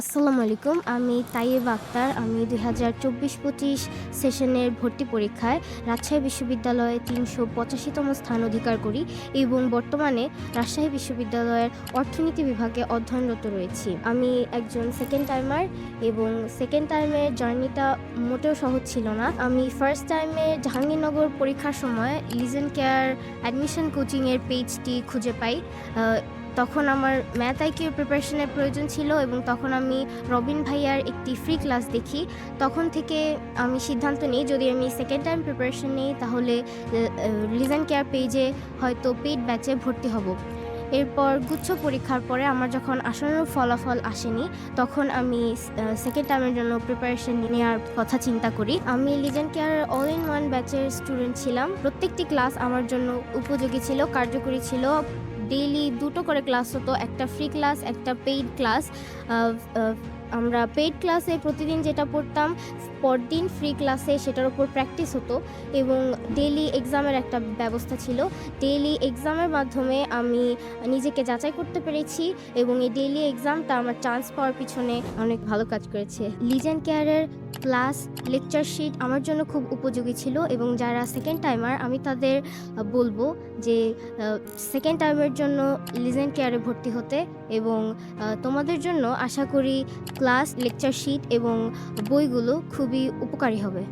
আসসালামু আলাইকুম, আমি তাইয়েব আক্তার। আমি দুই হাজার চব্বিশ পঁচিশ সেশনের ভর্তি পরীক্ষায় রাজশাহী বিশ্ববিদ্যালয়ে তিনশো পঁচাশিতম স্থান অধিকার করি এবং বর্তমানে রাজশাহী বিশ্ববিদ্যালয়ের অর্থনীতি বিভাগে অধ্যয়নরত রয়েছি। আমি একজন সেকেন্ড টাইমার এবং সেকেন্ড টাইমের জার্নিটা মোটেও সহজ ছিল না। আমি ফার্স্ট টাইমে জাহাঙ্গীরনগর পরীক্ষার সময় লিজেন কেয়ার অ্যাডমিশন কোচিংয়ের পেজটি খুঁজে পাই। তখন আমার ম্যাথ আইকিউর প্রিপারেশনের প্রয়োজন ছিল এবং তখন আমি রবিন ভাইয়ার একটি ফ্রি ক্লাস দেখি। তখন থেকে আমি সিদ্ধান্ত নিই, যদি আমি সেকেন্ড টাইম প্রিপারেশন নিই, তাহলে লিজেন কেয়ার পেজে হয়তো পেইড ব্যাচে ভর্তি হব। এরপর গুচ্ছ পরীক্ষার পরে আমার যখন আসন্ন ফলাফল আসেনি, তখন আমি সেকেন্ড টাইমের জন্য প্রিপারেশন নেওয়ার কথা চিন্তা করি। আমি লিজেন কেয়ার অল ইন ওয়ান ব্যাচের স্টুডেন্ট ছিলাম। প্রত্যেকটি ক্লাস আমার জন্য উপযোগী ছিল, কার্যকরী ছিল। ডেইলি দুটো করে ক্লাস হতো একটা ফ্রি ক্লাস একটা পেইড ক্লাস আমরা পেইড ক্লাসে প্রতিদিন যেটা পড়তাম, পরদিন ফ্রি ক্লাসে সেটার উপর প্র্যাকটিস হতো এবং ডেইলি এক্সামের একটা ব্যবস্থা ছিল। ডেইলি এক্সামের মাধ্যমে আমি নিজেকে যাচাই করতে পেরেছি এবং এই ডেইলি এক্সামটা আমার চান্স পাওয়ার পিছনে অনেক ভালো কাজ করেছে। লিজেন কেয়ারের ক্লাস লেকচার শিট আমার জন্য খুব উপযোগী ছিল এবং যারা সেকেন্ড টাইমার আমি তাদের বলব যে সেকেন্ড টাইমের জন্য লিজেন কেয়ারে ভর্তি হতে এবং তোমাদের জন্য আশা করি ক্লাস লেকচার শিট এবং বইগুলো খুবই উপকারী হবে।